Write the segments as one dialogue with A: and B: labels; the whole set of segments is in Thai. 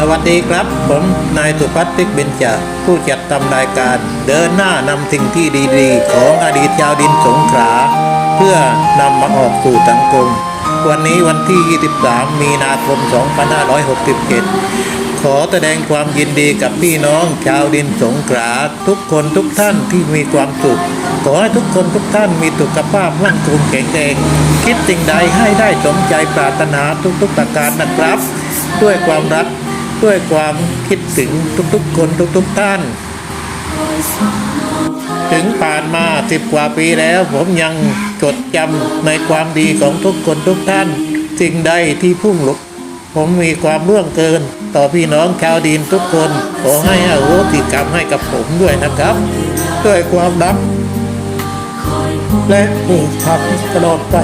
A: สวัสดีครับ ผมนายสุพัฒน์ติกเบญจาผู้จัดทำรายการ เดินหน้านำสิ่งที่ดีๆ ของอดีตชาวดินสงขลาเพื่อนำมาออกสู่สังคม วันนี้วันที่ 23 มีนาคม 2567 ขอแสดงความยินดีกับพี่น้องชาวดินสงขลาทุกคนทุกท่านที่มีความสุข ขอให้ทุกคนทุกท่านมีสุขภาพมั่นคงแข็งแรงคิดสิ่งใดให้ได้สมใจปรารถนาทุกๆประการนะครับ ด้วยความรัก ด้วยความคิดถึงทุกๆคนทุกๆท่าน ถึงผ่านมาสิบกว่าปีแล้ว ผมยังจดจำในความดีของทุกคนทุกท่าน สิ่งใดที่พุ่งหลุก ผมมีความร่วงเกิน ต่อพี่น้องชาวดินทุกคน ขอให้อโหสิกรรมให้กับผมด้วยนะครับ ด้วยความรักและผูกพันตลอดไป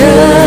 B: ใ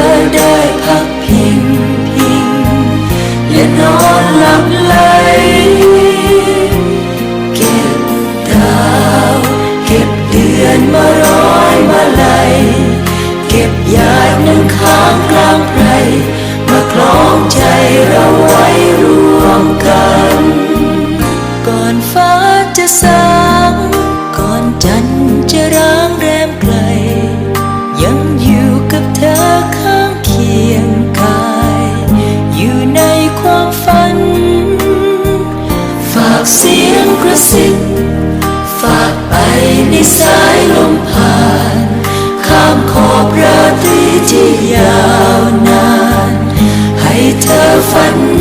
B: ยาวนาน ให้เธอฝัน